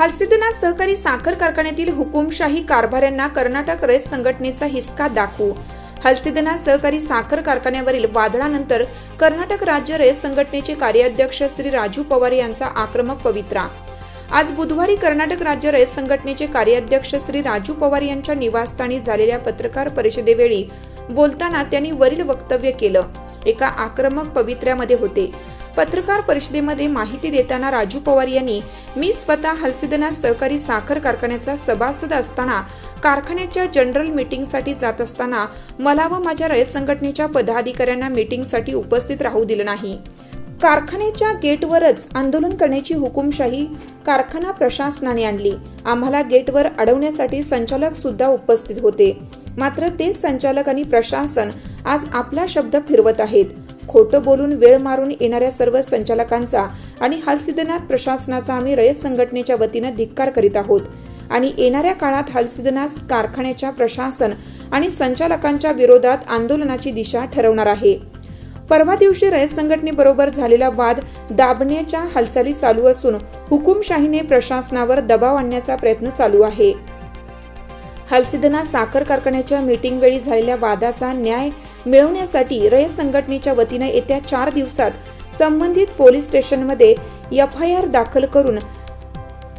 हलसिद्धनाथ सहकारी साखर कारखान्यातील हुकुमशाही कारभाऱ्यांना कर्नाटक रयत संघटनेचा हिसका दाखवू. हलसिद्धनाथ सहकारी साखर कारखान्यावरील वादळानंतर कर्नाटक राज्य रयत संघटनेचे कार्याध्यक्ष श्री राजू पवार यांचा आक्रमक पवित्रा. आज बुधवारी कर्नाटक राज्य रयत संघटनेचे कार्याध्यक्ष श्री राजू पवार यांच्या निवासस्थानी झालेल्या पत्रकार परिषदेवेळी बोलताना त्यांनी वरील वक्तव्य केलं. एका आक्रमक पवित्र्यामध्ये होते. पत्रकार परिषदेमध्ये माहिती देताना राजू पवार यांनी मी स्वतः हलसिदना सहकारी साखर कारखान्याचा सभासद असताना कारखान्याच्या जनरल मीटिंगसाठी जात असताना मला व माझ्या रयत संघटनेच्या पदाधिकाऱ्यांना मीटिंगसाठी उपस्थित राहू दिलं नाही. कारखान्याच्या गेटवरच आंदोलन करण्याची हुकुमशाही कारखाना प्रशासनाने आणली. आम्हाला गेटवर अडवण्यासाठी संचालक सुद्धा उपस्थित होते. मात्र तेच संचालक आणि प्रशासन आज आपला शब्द फिरवत आहेत. खोटं बोलून वेळ मारून येणाऱ्या सर्व संचालकांचा आणि हलसिद्धनाथ प्रशासनाचा आम्ही रयत संघटनेच्या वतीनं धिक्कार करीत आहोत. आणि येणाऱ्या काळात हलसिद्धनाथ कारखान्याच्या प्रशासन आणि संचालकांच्या विरोधात आंदोलनाची दिशा ठरवणार आहे. परवा दिवशी रयत संघटनेबरोबर झालेला वाद दाबण्याच्या हालचाली चालू असून हुकुमशाहीने प्रशासनावर दबाव आणण्याचा प्रयत्न चालू आहे. हलसिद्धनाथ साखर कारखान्याच्या मीटिंग वेळी झालेल्या वादाचा न्याय मिळवण्यासाठी रयत संघटनेच्या वतीनं येत्या चार दिवसात संबंधित पोलीस स्टेशनमध्ये एफ आय आर दाखल करून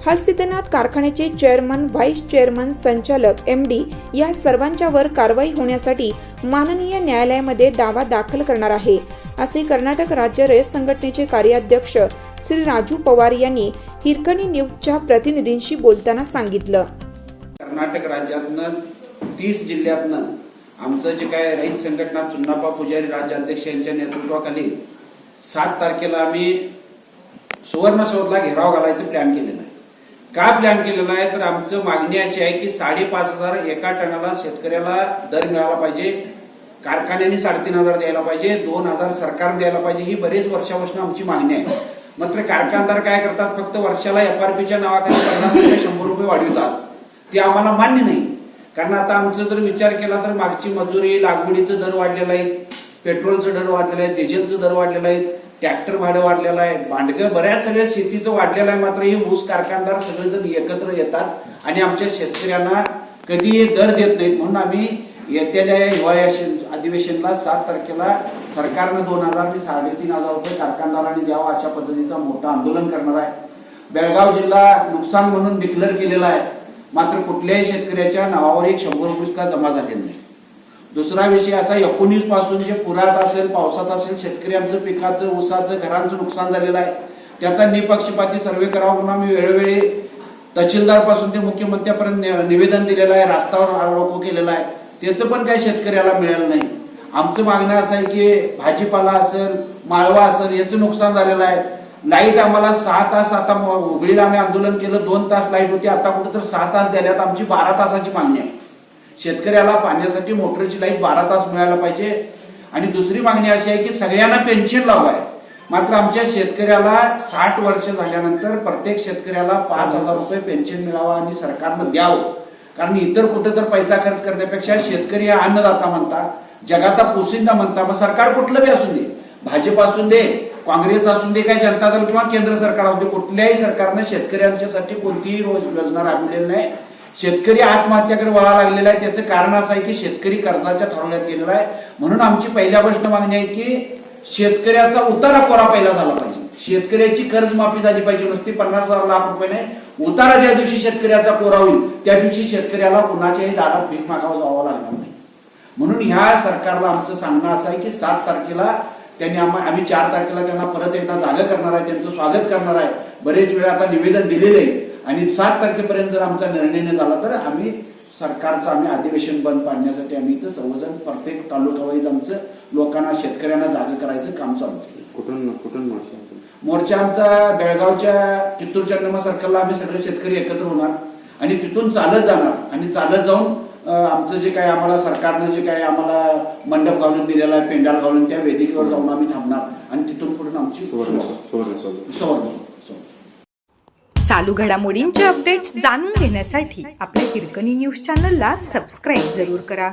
हलसिद्धनाथ कारखान्याचे चेअरमन व्हाईस चेअरमन संचालक एम डी या सर्वांच्यावर कारवाई होण्यासाठी माननीय न्यायालयामध्ये दावा दाखल करणार आहे. असे कर्नाटक राज्य रयत संघटनेचे कार्याध्यक्ष श्री राजू पवार यांनी हिरकणी न्यूजच्या प्रतिनिधींशी बोलताना सांगितलं. कर्नाटक राज्यातनं तीस जिल्ह्यातनं आमचं जे काय रहित संघटना चुन्नाप्पा पुजारी राज्याध्यक्ष यांच्या नेतृत्वाखाली सात तारखेला आम्ही सुवर्णसौधला घेराव घालायचं प्लॅन केलेलं आहे. का प्लॅन केलेला आहे? तर आमचं मागणी अशी आहे की साडेपाच हजार एका टनाला शेतकऱ्याला दर मिळाला पाहिजे कारखान्यांनी साडेतीन हजार द्यायला पाहिजे दोन हजार सरकार द्यायला पाहिजे ही बरेच वर्षापासून आमची मागणी आहे. मात्र कारखानदार काय करतात? फक्त वर्षाला एफआरपीच्या नावाखाली पन्नास रुपये शंभर रुपये वाढवतात. ते आम्हाला मान्य नाही. कारण आता आमचं जर विचार केला तर मागची मजुरी लागवडीचं दर वाढलेलं आहे पेट्रोलचं दर वाढलेलं आहे डिझेलचं दर वाढलेलं आहे ट्रॅक्टर भाडं वाढलेलं आहे भांडगं बऱ्याच सगळ्या शेतीचं वाढलेलं आहे मात्र हे ऊस कारखानदार सगळेजण एकत्र येतात आणि आमच्या शेतकऱ्यांना कधी दर देत नाहीत. म्हणून आम्ही येत्या हिवाळ्या अधिवेशनला सात तारखेला सरकारनं दोन हजार ते साडेतीन हजार रुपये कारखानदारांनी द्यावा अशा पद्धतीचा मोठं आंदोलन करणार आहे. बेळगाव जिल्हा नुकसान म्हणून डिक्लेअर केलेला आहे. मात्र कुठल्याही शेतकऱ्याच्या नावावर एक शंभर रुपये जमा झाले नाही. दुसरा विषय असा एकोणीसपासून जे पुरात असेल पावसात असेल शेतकऱ्यांचं पिकाचं ऊसाचं घरांचं नुकसान झालेलं आहे त्याचा निपक्षपाती सर्वे करावा म्हणून आम्ही वेळोवेळी तहसीलदारपासून ते मुख्यमंत्र्यापर्यंत नि- निवेदन दिलेलं आहे रस्त्यावर आरोप केलेला आहे. त्याचं पण काही शेतकऱ्याला मिळालं नाही. आमचं मागणं असं आहे की भाजीपाला असेल माळवा असेल याचं नुकसान झालेलं आहे. लाइट आम्हाला सहा तास आता म- हुबळीला आम्ही आंदोलन केलं दोन तास लाइट होती आता कुठं तर सहा तास द्यायला आमची बारा तासाची मागणी आहे. शेतकऱ्याला पाण्यासाठी मोटरची लाइट बारा तास मिळायला पाहिजे. आणि दुसरी मागणी अशी आहे की सगळ्यांना पेन्शन लावाय मात्र आमच्या शेतकऱ्याला साठ वर्ष झाल्यानंतर प्रत्येक शेतकऱ्याला पाच हजार रुपये पेन्शन मिळावा आणि सरकारनं द्यावं. कारण इतर कुठं तर पैसा खर्च करण्यापेक्षा शेतकरी हा अन्नदाता म्हणतात जगाचा पोसिंदा म्हणता मग सरकार कुठलं बी असू दे. भाजप असून दे काँग्रेस असून दे काय जनता दल किंवा केंद्र सरकार असू दे कुठल्याही सरकारनं शेतकऱ्यांच्यासाठी कोणतीही रोज योजना राबवलेली नाही. शेतकरी आत्महत्याकडे वळा लागलेला आहे. त्याचं कारण असं आहे की शेतकरी कर्जाच्या ठरवण्यात गेलेला आहे. म्हणून आमची पहिल्या प्रश्न मागणी आहे की शेतकऱ्याचा उतारा कोरा पहिला झाला पाहिजे. शेतकऱ्याची कर्जमाफी झाली पाहिजे. नुसती पन्नास हजार लाख रुपये नाही. उतारा ज्या दिवशी शेतकऱ्याचा कोरा होईल त्या दिवशी शेतकऱ्याला कुणाच्याही दारात भीक मागावं जावं लागणार नाही. म्हणून ह्या सरकारला आमचं सांगणं असं आहे की सात तारखेला त्यांनी आम्हा- आम्ही चार तारखेला त्यांना परत एकदा जागा करणार आहे त्यांचं स्वागत करणार आहे. बरेच वेळा आता निवेदन दिलेलं आहे. आणि सात तारखेपर्यंत जर आमचा निर्णय नाही झाला तर आम्ही सरकारचं आम्ही अधिवेशन बंद पाडण्यासाठी आम्ही इथं सर्वजण प्रत्येक तालुका वाईज आमचं लोकांना शेतकऱ्यांना जागा करायचं काम चालू केलं कुठून कुठून मोर्चा मोर्चा आमचा बेळगावच्या चित्तूरच्या निमा सर्कलला आम्ही सगळे शेतकरी एकत्र होणार. आणि तिथून चालत जाणार. आणि चालत जाऊन आमचं जे काय आम्हाला सरकारनं जे काय आम्हाला मंडप घालून दिलेला आहे पेंडाल घालून त्या वेदिकेवर जाऊन आम्ही थांबणार. आणि तिथून पुढे आमची चालू घडामोडींचे अपडेट्स जाणून घेण्यासाठी आपल्या हिरकणी न्यूज चॅनलला सबस्क्राईब जरूर करा.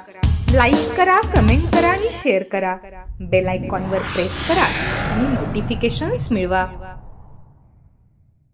लाईक करा कमेंट करा आणि शेअर करा. बेल आयकॉनवर प्रेस करा आणि नोटिफिकेशन्स मिळवा.